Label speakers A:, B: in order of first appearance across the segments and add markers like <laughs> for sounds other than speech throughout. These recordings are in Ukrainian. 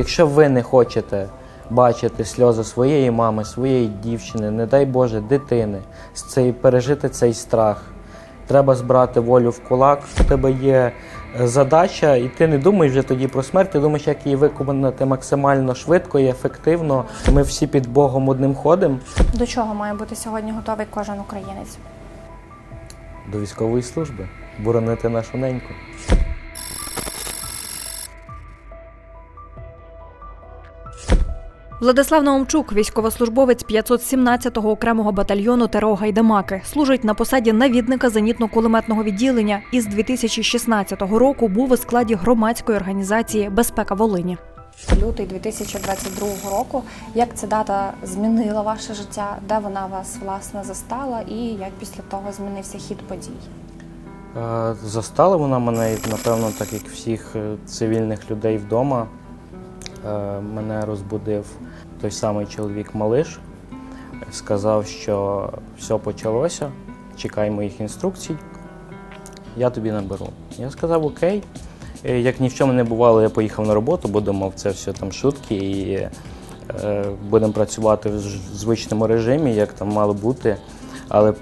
A: Якщо ви не хочете бачити сльози своєї мами, своєї дівчини, не дай Боже, дитини, з цей, пережити цей страх, треба збирати волю в кулак. У тебе є е, задача, і ти не думаєш вже тоді про смерть, ти думаєш, як її виконати максимально швидко і ефективно. Ми всі під Богом одним ходимо
B: До чого має бути сьогодні готовий кожен українець?
A: до військової служби, боронити нашу неньку.
C: Владислав Наумчук, військовослужбовець 517-го окремого батальйону ТРО Гайдамаки, служить на посаді навідника зенітно-кулеметного відділення і з 2016 року був у складі громадської організації Безпека Волині.
B: Лютий 2022 року. Як ця дата змінила ваше життя? Де вона вас власне застала, і як після того змінився хід подій?
A: Е, Застала вона мене, напевно, так як всіх е, цивільних людей вдома. Е, Мене розбудив той самий чоловік Малиш, сказав, що все почалося, чекай моїх інструкцій, я тобі наберу. Я сказав окей. Е, Як ні в чому не бувало, я поїхав на роботу, бо думав, це все там шутки і е, будемо працювати в звичному режимі, як там мало бути. Але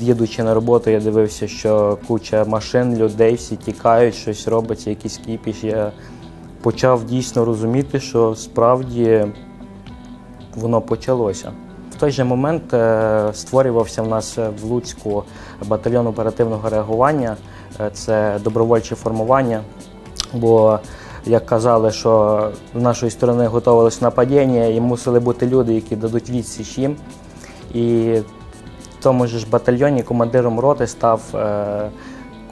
A: їдучи на роботу, я дивився, що куча машин, людей, всі тікають, щось робиться, якийсь кіпіш. Я почав дійсно розуміти, що справді воно почалося. В той же момент е, створювався в нас в Луцьку батальйон оперативного реагування. Е, Це добровольче формування. Бо, як казали, що з нашої сторони готувалось нападіння, і мусили бути люди, які дадуть відсіч їм. І в тому ж батальйоні командиром роти став е,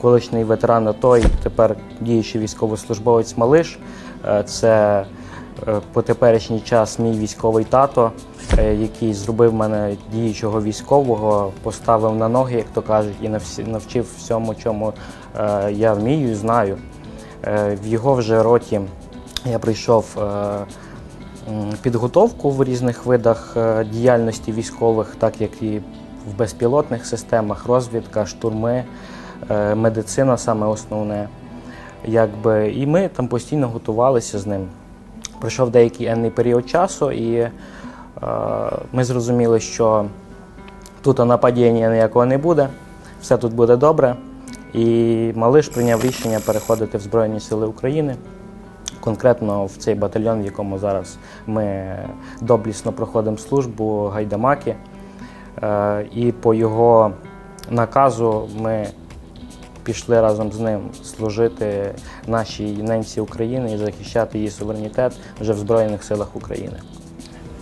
A: колишній ветеран АТО, і тепер діючий військовослужбовець Малиш. Е, це е, по теперішній час мій військовий тато, е, який зробив мене діючого військового, поставив на ноги, як то кажуть, і навчив всьому, чому е, я вмію і знаю. Е, В його вже роті я прийшов е, підготовку в різних видах е, діяльності військових, так як і в безпілотних системах, розвідка, штурми, е, медицина саме основне. Якби, і ми там постійно готувалися з ним. Пройшов деякий енний період часу, і е, ми зрозуміли, що тут нападіння ніякого не буде, все тут буде добре. І Малиш прийняв рішення переходити в Збройні Сили України, конкретно в цей батальйон, в якому зараз ми доблісно проходимо службу Гайдамаки. Е, І по його наказу ми пішли разом з ним служити нашій ненці України і захищати її суверенітет вже в Збройних силах України.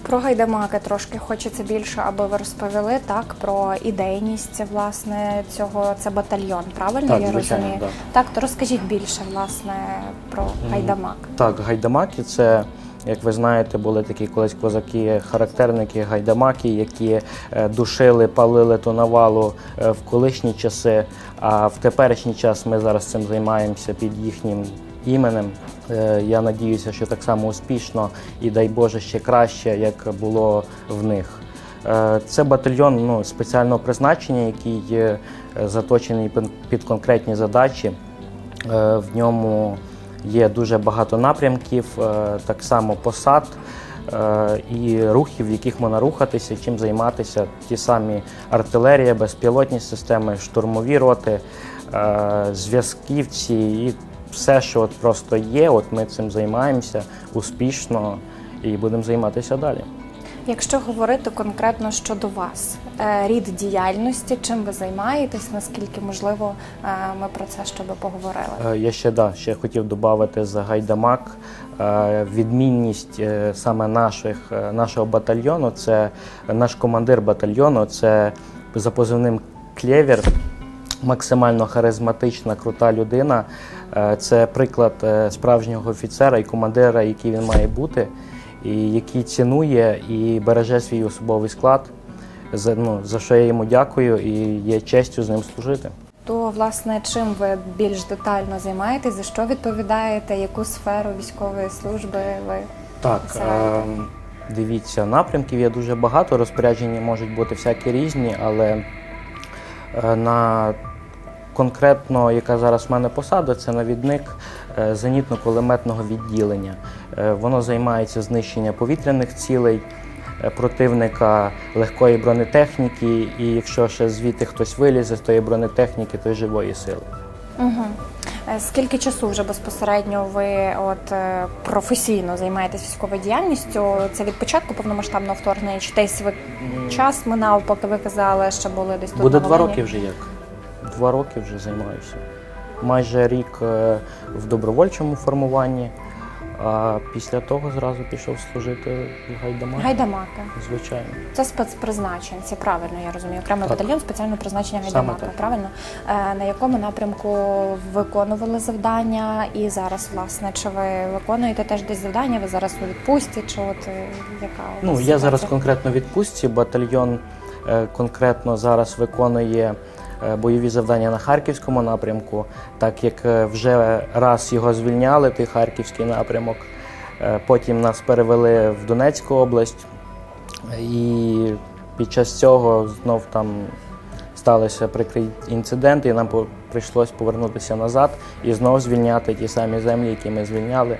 B: Про гайдамаки трошки хочеться більше, аби ви розповіли так про ідейність власне цього. Це батальйон, правильно
A: Так,
B: я
A: звичайно,
B: розумію?
A: так.
B: Так, то розкажіть більше власне про гайдамак.
A: Так, гайдамаки це, як ви знаєте, були такі колись козаки, характерники гайдамаки, які е, душили, палили ту навалу е, в колишні часи. А в теперішній час ми зараз цим займаємося під їхнім іменем. Е, Я надіюся, що так само успішно і дай Боже ще краще, як було в них. Це батальйон ну, спеціального призначення, який заточений під- конкретні задачі. В ньому є дуже багато напрямків, е, так само посад е, і рухів, в яких можна рухатися, чим займатися. Ті самі артилерія, безпілотні системи, штурмові роти, е, зв'язківці і все, що от просто є. От ми цим займаємося успішно і будемо займатися далі.
B: Якщо говорити конкретно щодо вас, рід діяльності, чим ви займаєтесь, наскільки можливо, е, ми про це щоб поговорили.
A: Е, Я ще да, ще хотів додати за гайдамак. Е, Відмінність е, саме наших, е, нашого батальйону це наш командир батальйону, це за позивним Клєвір, максимально харизматична, крута людина. Е, Це приклад е, справжнього офіцера і командира, який він має бути, і який цінує і береже свій особовий склад. За, ну, за що я йому дякую і є честю з ним служити.
B: То власне чим ви більш детально займаєтесь, за що відповідаєте, яку сферу військової служби ви
A: Так, е, дивіться, напрямків є дуже багато, розпорядження можуть бути всякі різні, але е, на конкретно, яка зараз в мене посада, це навідник е, зенітно-кулеметного відділення. Е, Воно займається знищенням повітряних цілей, противника легкої бронетехніки, і якщо ще звідти хтось вилізе з тої бронетехніки, то й живої сили.
B: Угу. Скільки часу вже безпосередньо ви от е, професійно займаєтесь військовою діяльністю? Це від початку повномасштабного вторгнення? Чи десь ви час минав, поки ви казали, що були десь тут?
A: Буде
B: на
A: два роки вже як. Два роки вже займаюся. Майже рік е, в добровольчому формуванні, а після того зразу пішов служити в гайдамак.
B: Гайдамаки.
A: Звичайно.
B: Це спецпризначенці, правильно я розумію. Окремий
A: Так.
B: батальйон спеціального призначення
A: Саме
B: гайдамака,
A: так.
B: правильно? Е, на якому напрямку виконували завдання і зараз, власне, чи ви виконуєте теж десь завдання? Ви зараз у відпустці, чи от е, яка у
A: Ну, я зараз
B: ситуація?
A: конкретно в відпустці. Батальйон е, конкретно зараз виконує бойові завдання на харківському напрямку, так як е, вже раз його звільняли, той харківський напрямок. Е, Потім нас перевели в Донецьку область, і під час цього знов там сталися прикрий інциденти, і нам прийшлось повернутися назад і знову звільняти ті самі землі, які ми звільняли.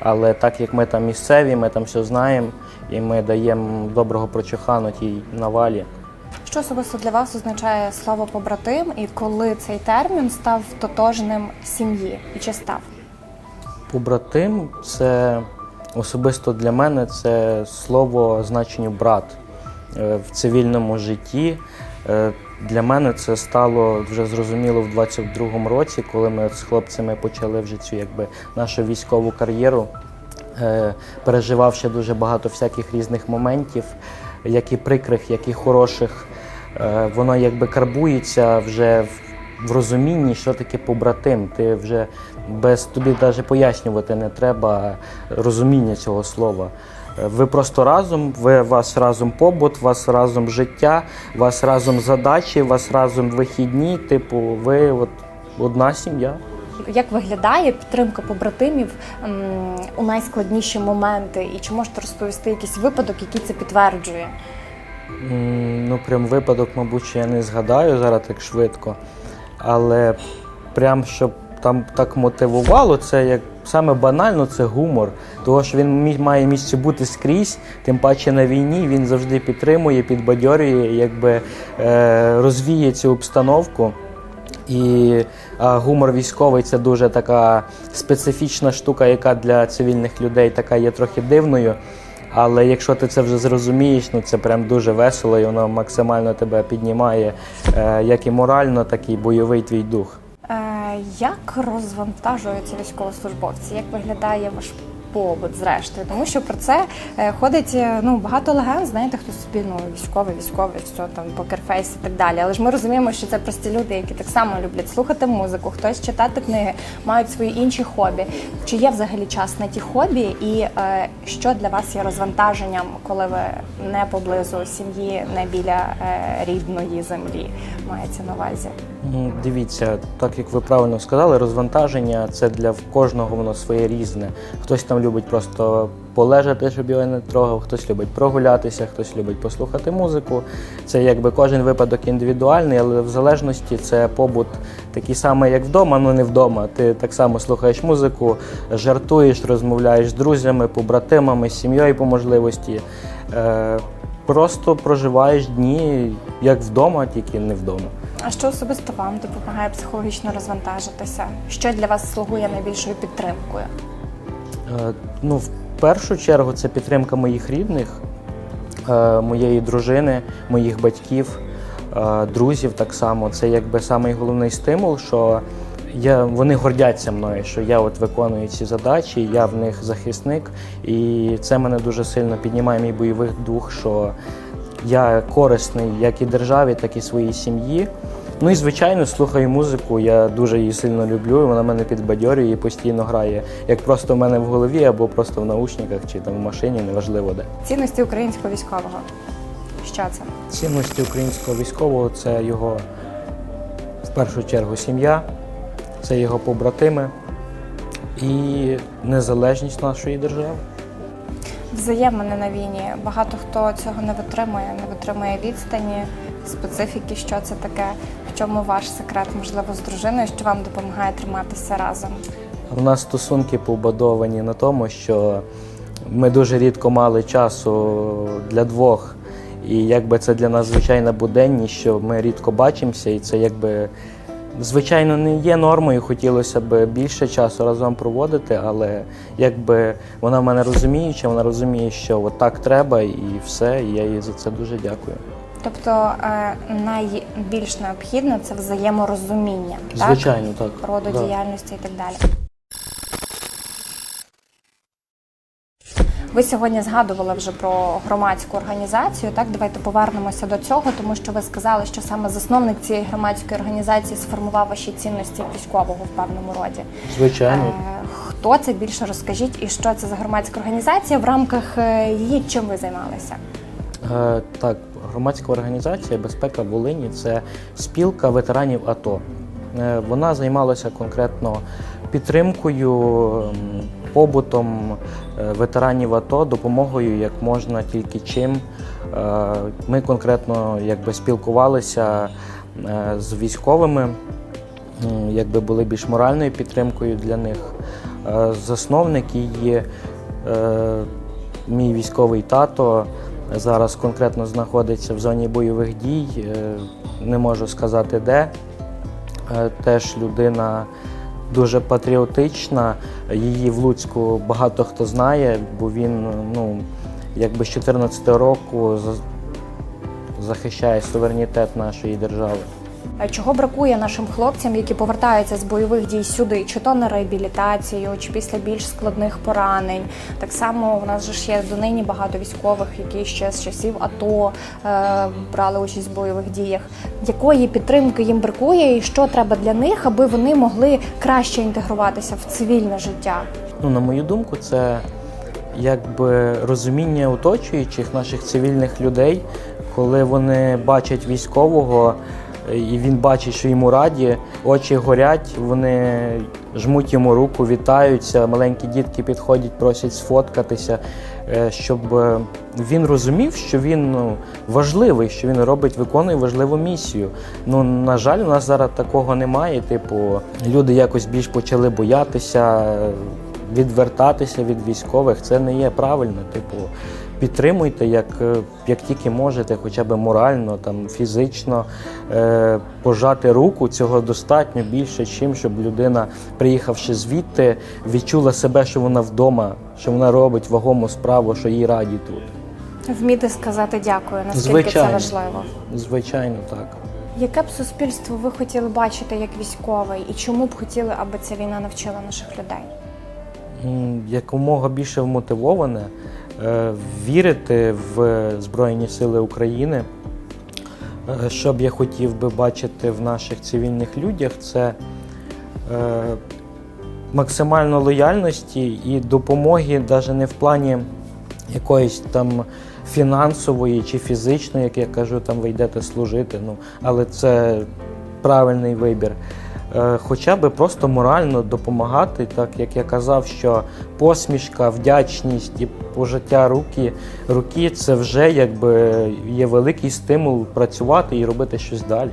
A: Але так як ми там місцеві, ми там все знаємо, і ми даємо доброго прочухану тій навалі.
B: Що особисто для вас означає слово побратим, і коли цей термін став тотожним сім'ї? І чи став?
A: Побратим це особисто для мене це слово значенню брат Е, в цивільному житті. е, Для мене це стало вже зрозуміло в 22-му році, коли ми з хлопцями почали вже цю якби нашу військову кар'єру, е, переживавши дуже багато всяких різних моментів, як і прикрих, як і хороших. Е, Воно якби карбується вже в розумінні, що таке побратим. Ти вже без тобі навіть пояснювати не треба розуміння цього слова. Е, Ви просто разом, ви вас разом побут, вас разом життя, вас разом задачі, вас разом вихідні. Типу, ви от одна сім'я.
B: Як виглядає підтримка побратимів у найскладніші моменти? І чи можете розповісти якийсь випадок, який це підтверджує?
A: Ну, прям випадок, мабуть, я не згадаю зараз так швидко. Але прям щоб там так мотивувало, це як саме банально, це гумор. Того, що він має місце бути скрізь, тим паче на війні він завжди підтримує, підбадьорює, якби е, розвіє цю обстановку. І гумор військовий це дуже така специфічна штука, яка для цивільних людей така є трохи дивною. Але якщо ти це вже зрозумієш, ну це прям дуже весело, і воно максимально тебе піднімає е, як і морально, так і бойовий твій дух.
B: Е, як розвантажуються військовослужбовці? Як виглядає ваш побут, зрештою? Тому що про це е, ходить е, ну, багато легенд, знаєте, хто собі ну, військовий, військовий, що там покерфейс і так далі. Але ж ми розуміємо, що це прості люди, які так само люблять слухати музику, хтось читати книги, мають свої інші хобі. Чи є взагалі час на ті хобі, і е, що для вас є розвантаженням, коли ви не поблизу сім'ї, не біля е, рідної землі? Мається на увазі?
A: Дивіться, так як ви правильно сказали, розвантаження це для кожного воно своє різне. Хтось там любить просто полежати, щоб його не трогав, хтось любить прогулятися, хтось любить послухати музику. Це якби кожен випадок індивідуальний, але в залежності це побут такий самий, як вдома, але не вдома. Ти так само слухаєш музику, жартуєш, розмовляєш з друзями, побратимами, з сім'єю по можливості. Е, Просто проживаєш дні як вдома, тільки не вдома.
B: А що особисто вам допомагає психологічно розвантажитися? Що для вас слугує найбільшою підтримкою?
A: Е, Ну, в першу чергу, це підтримка моїх рідних, е, моєї дружини, моїх батьків, е, друзів так само. Це якби самий головний стимул, що я, вони гордяться мною, що я от виконую ці задачі, я в них захисник, і це мене дуже сильно піднімає мій бойовий дух, що я корисний як і державі, так і своїй сім'ї. Ну і звичайно слухаю музику. Я дуже її сильно люблю. і Вона мене підбадьорює і постійно грає, як просто в мене в голові, або просто в наушниках, чи там в машині, неважливо де.
B: Цінності українського військового. Що це?
A: Цінності українського військового це його в першу чергу сім'я, це його побратими і незалежність нашої держави.
B: Взаємини на війні. Багато хто цього не витримує, не витримує відстані, специфіки, що це таке. В чому ваш секрет, можливо, з дружиною, що вам допомагає триматися разом?
A: У нас стосунки побудовані на тому, що ми дуже рідко мали часу для двох. І якби це для нас звичайна буденність, що ми рідко бачимося, і це якби звичайно не є нормою. Хотілося б більше часу разом проводити, але якби вона в мене розуміюча, вона розуміє, що от так треба і все. І я їй за це дуже дякую.
B: Тобто е, найбільш необхідне це взаєморозуміння,
A: Звичайно, так.
B: так? роду
A: так.
B: діяльності і так далі. Ви сьогодні згадували вже про громадську організацію. Так, давайте повернемося до цього, тому що ви сказали, що саме засновник цієї громадської організації сформував ваші цінності військового в певному роді.
A: Звичайно.
B: Е, Хто це більше розкажіть і що це за громадська організація? В рамках е, її чим ви займалися?
A: Е, Так, громадська організація Безпека Волині це спілка ветеранів АТО. Вона займалася конкретно підтримкою, побутом е, ветеранів АТО, допомогою як можна тільки чим. Е, Ми конкретно якби спілкувалися е, з військовими, якби були більш моральною підтримкою для них. Засновник її мій військовий тато зараз конкретно знаходиться в зоні бойових дій. Не можу сказати де. Теж людина дуже патріотична. Її в Луцьку багато хто знає, бо він ну, якби з 14 року захищає суверенітет нашої держави.
B: Е, Чого бракує нашим хлопцям, які повертаються з бойових дій сюди, чи то на реабілітацію, чи після більш складних поранень? Так само у нас же є донині багато військових, які ще з часів АТО е, брали участь в бойових діях. Якої підтримки їм бракує, і що треба для них, аби вони могли краще інтегруватися в цивільне життя?
A: Ну, на мою думку, це якби розуміння оточуючих наших цивільних людей, коли вони бачать військового, і він бачить, що йому раді, очі горять, вони жмуть йому руку, вітаються, маленькі дітки підходять, просять сфоткатися, е, щоб е, він розумів, що він ну, важливий, що він робить, виконує важливу місію. Ну, на жаль, у нас зараз такого немає. Типу, люди якось більш почали боятися, відвертатися від військових. Це не є правильно. Типу, підтримуйте, як, е, як тільки можете, хоча б морально, там, фізично е, пожати руку. Цього достатньо більше, чим щоб людина, приїхавши звідти, відчула себе, що вона вдома, що вона робить вагому справу, що їй раді тут.
B: Вміти сказати дякую, наскільки
A: Звичайно.
B: це важливо.
A: Звичайно, так.
B: Яке б суспільство ви хотіли бачити як військовий, і чому б хотіли, аби ця війна навчила наших людей?
A: Якомога більше вмотивоване вірити в Збройні Сили України. Е, Що б я хотів би бачити в наших цивільних людях, це е, максимально лояльності і допомоги, навіть не в плані якоїсь там фінансової чи фізичної, як я кажу, там ви йдете служити. Ну, але це правильний вибір. Е, Хоча би просто морально допомагати, так як я казав, що посмішка, вдячність і пожиття руки, руки це вже якби є великий стимул працювати і робити щось далі.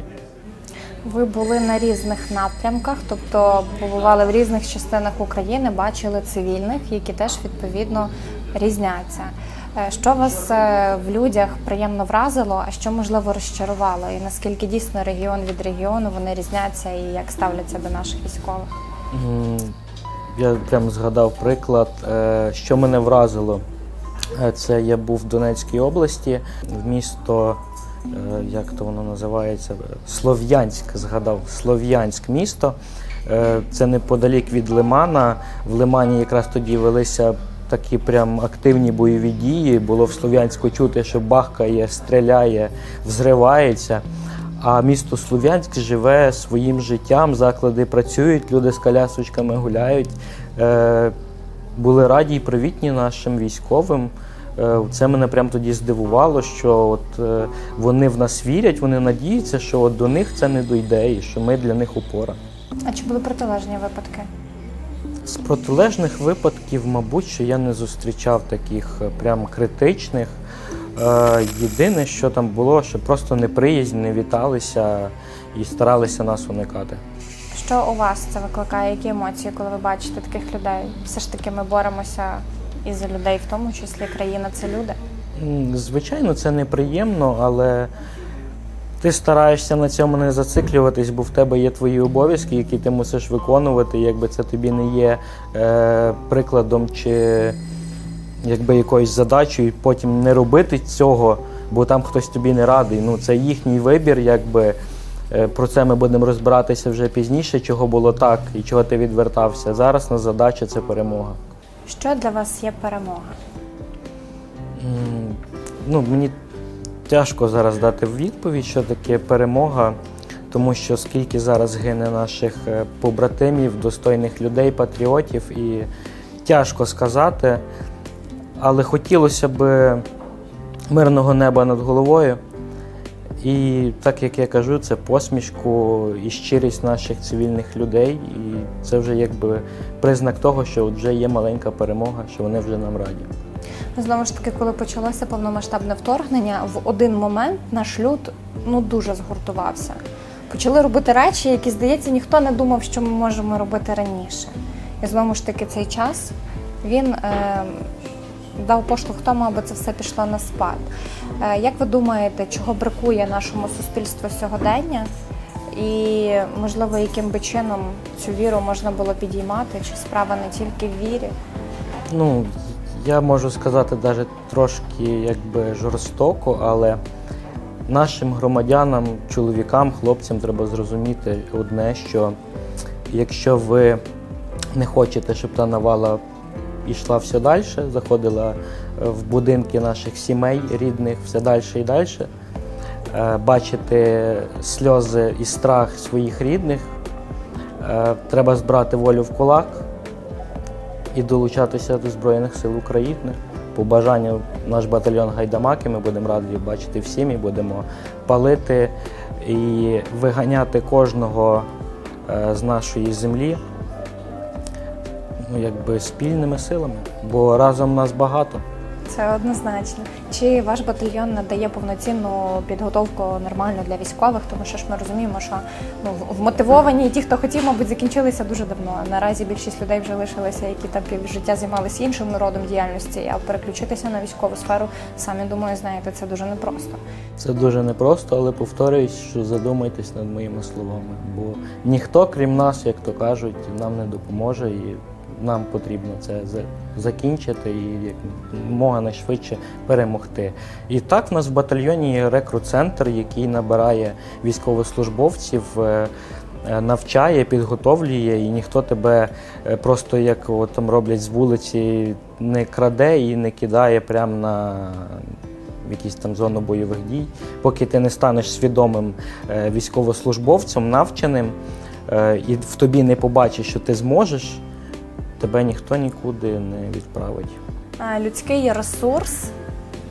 B: Ви були на різних напрямках, тобто побували в різних частинах України, бачили цивільних, які теж відповідно різняться. Е, Що вас е, в людях приємно вразило, а що можливо розчарувало, і наскільки дійсно регіон від регіону вони різняться і як ставляться до наших військових?
A: Я прям згадав приклад, е, що мене вразило. Це я був в Донецькій області, в місто, як то воно називається? Слов'янськ, згадав, Слов'янськ місто. Це неподалік від Лимана. В Лимані якраз тоді велися такі прям активні бойові дії. Було в Слов'янську чути, що бахкає, стріляє, взривається. А місто Слов'янськ живе своїм життям, заклади працюють, люди з колясочками гуляють. Е, були раді і привітні нашим військовим. Е, Це мене прям тоді здивувало, що от е, вони в нас вірять, вони надіються, що от до них це не дойде і що ми для них опора.
B: А чи були протилежні випадки?
A: З протилежних випадків, мабуть, що я не зустрічав таких е, прям критичних. Е, єдине, що там було, що просто неприязнь, не віталися і старалися нас уникати.
B: Що у вас це викликає? Які емоції, коли ви бачите таких людей? Все ж таки, ми боремося і за людей, в тому числі країна це люди.
A: Звичайно, це неприємно, але ти стараєшся на цьому не зациклюватись, бо в тебе є твої обов'язки, які ти мусиш виконувати. Якби це тобі не є е, прикладом чи якби якоюсь задачею, і потім не робити цього, бо там хтось тобі не радий. Ну, це їхній вибір, якби. Е, Про це ми будемо розбиратися вже пізніше, чого було так і чого ти відвертався. Зараз на задача це перемога.
B: Що для вас є перемога?
A: Ну, мені тяжко зараз дати відповідь, що таке перемога, тому що скільки зараз гине наших е, побратимів, достойних людей, патріотів, і тяжко сказати, але хотілося б мирного неба над головою. І так як я кажу, це посмішку і щирість наших цивільних людей. І це вже якби признак того, що вже є маленька перемога, що вони вже нам раді.
B: Знову ж таки, коли почалося повномасштабне вторгнення, в один момент наш люд ну дуже згуртувався. Почали робити речі, які, здається, ніхто не думав, що ми можемо робити раніше. І знову ж таки, цей час він е, дав поштовх тому, аби це все пішло на спад. Е, як ви думаєте, чого бракує нашому суспільству сьогодення? І можливо, яким би чином цю віру можна було підіймати? Чи справа не тільки в вірі?
A: Ну, я можу сказати навіть трошки якби жорстоко, але нашим громадянам, чоловікам, хлопцям треба зрозуміти одне, що якщо ви не хочете, щоб та навала йшла все далі, заходила е, в будинки наших сімей, рідних, все далі і далі, е, бачити сльози і страх своїх рідних, е, треба збрати волю в кулак і долучатися до Збройних сил України. По бажанню наш батальйон Гайдамаки ми будемо раді бачити всім і будемо палити і виганяти кожного е, з нашої землі ну, якби спільними силами, бо разом нас багато.
B: Це однозначно. Чи ваш батальйон надає повноцінну підготовку нормальну для військових? Тому що ж ми розуміємо, що ну вмотивовані ті, хто хотів, мабуть, закінчилися дуже давно. Наразі більшість людей вже лишилися, які там півжиття займалися іншим родом діяльності, а переключитися на військову сферу, самі думаю, знаєте, це дуже непросто.
A: Це дуже непросто, але повторююсь, що задумайтесь над моїми словами, бо ніхто, крім нас, як то кажуть, нам не допоможе і нам потрібно це закінчити і як мога найшвидше перемогти. І так в нас в батальйоні є рекрут-центр, який набирає військовослужбовців. е, е, Навчає, підготовлює, і ніхто тебе е, просто як от там роблять з вулиці, не краде і не кидає прямо на якісь там зону бойових дій, поки ти не станеш свідомим військовослужбовцем, навченим, і в тобі не побачиш, що ти зможеш, тебе ніхто нікуди не відправить.
B: Людський ресурс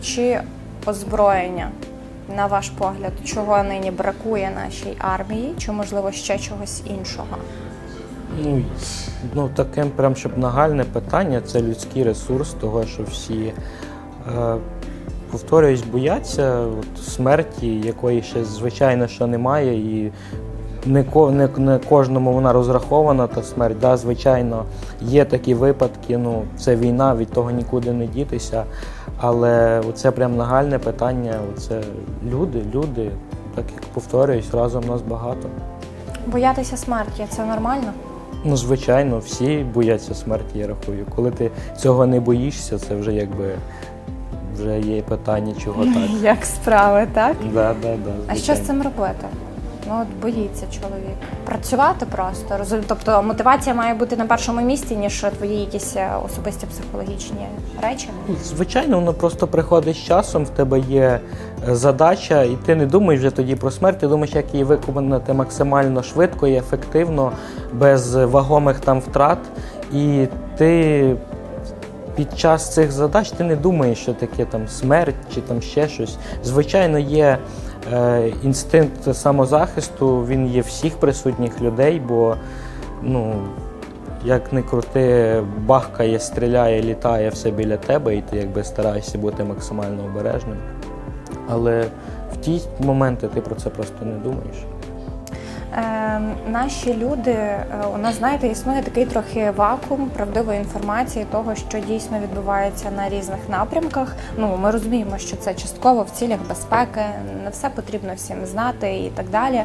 B: чи озброєння, на ваш погляд, чого нині бракує нашій армії, чи можливо ще чогось іншого?
A: Ну, ну таке прям щоб нагальне питання це людський ресурс, того, що всі, е, повторююсь, бояться от, смерті, якої ще звичайно що немає, і не, не, не кожному вона розрахована, та смерть. Да, звичайно, є такі випадки, ну це війна, від того нікуди не дітися. Але це прям нагальне питання. Це люди, люди, так як повторююсь, разом нас багато.
B: Боятися смерті це нормально?
A: Ну, звичайно, всі бояться смерті, я рахую. Коли ти цього не боїшся, це вже якби вже є питання, чого <laughs> так.
B: Як справи, так?
A: Да, да, да,
B: А що з цим робити? Ну от боїться чоловік. Працювати просто. розум- Тобто мотивація має бути на першому місці, ніж твої якісь е, особисті психологічні речі.
A: Ну, Звичайно, воно просто приходить з часом, в тебе є е, задача, і ти не думаєш вже тоді про смерть, ти думаєш, як її виконати максимально швидко і ефективно, без вагомих там втрат. І ти під час цих задач ти не думаєш, що таке там смерть чи там ще щось. Звичайно, є інстинкт самозахисту, він є всіх присутніх людей, бо ну, як не крути, бахкає, стріляє, літає все біля тебе, і ти якби стараєшся бути максимально обережним. Але в ті моменти ти про це просто не думаєш.
B: Е, наші люди, е, у нас, знаєте, існує такий трохи вакуум правдивої інформації того, що дійсно відбувається на різних напрямках. Ну, ми розуміємо, що це частково в цілях безпеки, не все потрібно всім знати і так далі.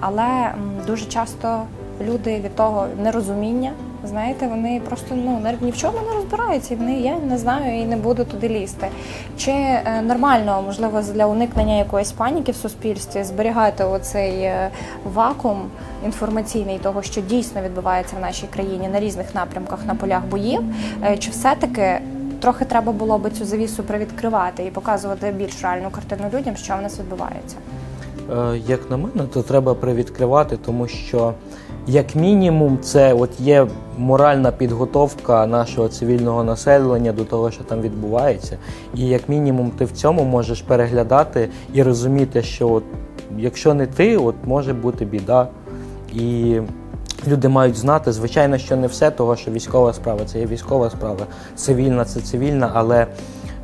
B: Але дуже часто люди від того нерозуміння, знаєте, вони просто ну навіть ні в чому не розбираються, вони я не знаю і не буду туди лізти. Чи е, нормально, можливо, для уникнення якоїсь паніки в суспільстві зберігати оцей е, вакуум інформаційний того, що дійсно відбувається в нашій країні на різних напрямках на полях боїв? Е, Чи все-таки трохи треба було би цю завісу привідкривати і показувати більш реальну картину людям, що в нас відбувається?
A: Е, Як на мене, то треба привідкривати, тому що, як мінімум, це от є моральна підготовка нашого цивільного населення до того, що там відбувається. І як мінімум, ти в цьому можеш переглядати і розуміти, що от, якщо не ти, от може бути біда. І люди мають знати, звичайно, що не все, того, що військова справа це є військова справа, цивільна це цивільна, але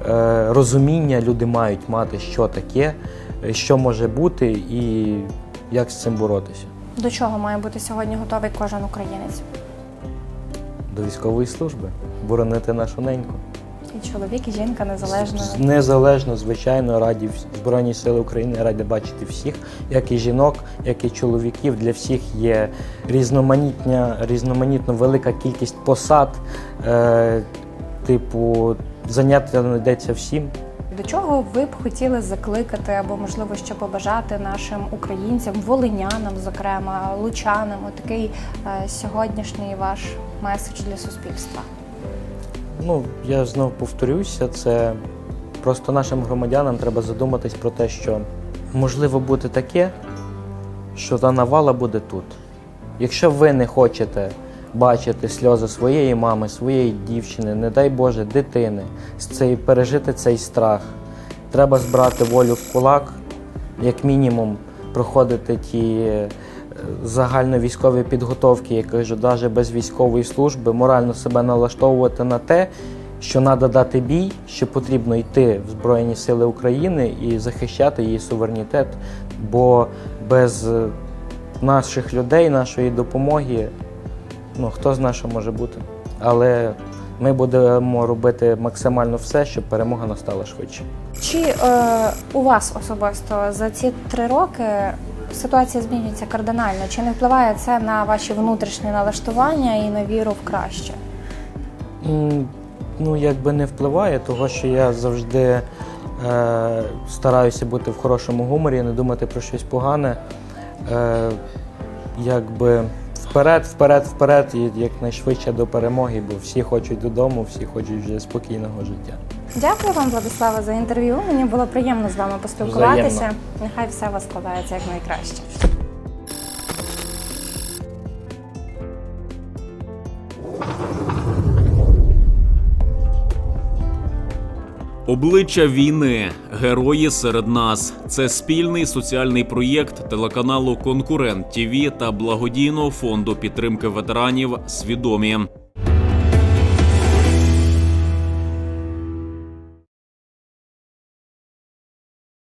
A: е, розуміння люди мають мати, що таке, е, що може бути і як з цим боротися.
B: До чого має бути сьогодні готовий кожен українець?
A: До військової служби, боронити нашу неньку.
B: І чоловік, і жінка незалежно.
A: Незалежно, звичайно, раді Збройні Сили України раді бачити всіх, як і жінок, як і чоловіків. Для всіх є різноманітня, різноманітно велика кількість посад. Е, типу, заняття знайдеться всім.
B: До чого ви б хотіли закликати або, можливо, що побажати нашим українцям, волинянам, зокрема, лучанам, отакий е, сьогоднішній ваш меседж для суспільства?
A: Ну, я знов повторюся, це просто нашим громадянам треба задуматись про те, що можливо бути таке, що та навала буде тут. Якщо ви не хочете бачити сльози своєї мами, своєї дівчини, не дай Боже, дитини, з цей, пережити цей страх, треба збрати волю в кулак, як мінімум проходити ті е, загальновійськові підготовки, я кажу, навіть без військової служби, морально себе налаштовувати на те, що треба дати бій, що потрібно йти в Збройні Сили України і захищати її суверенітет, бо без е, наших людей, нашої допомоги, ну хто знає, що може бути. Але ми будемо робити максимально все, щоб перемога настала швидше.
B: Чи е, у вас особисто за ці три роки ситуація змінюється кардинально? Чи не впливає це на ваші внутрішні налаштування і на віру в краще?
A: М, Ну, якби не впливає, того що я завжди е, стараюся бути в хорошому гуморі, не думати про щось погане. Е, якби вперед, вперед, вперед, і якнайшвидше до перемоги, бо всі хочуть додому, всі хочуть вже спокійного життя.
B: Дякую вам, Владислава, за інтерв'ю. Мені було приємно з вами поспілкуватися.
A: Взаємно.
B: Нехай все у вас складається як найкраще.
D: Обличчя війни, герої серед нас. Це спільний соціальний проєкт телеканалу Конкурент ТІВІ та благодійного фонду підтримки ветеранів Свідомі.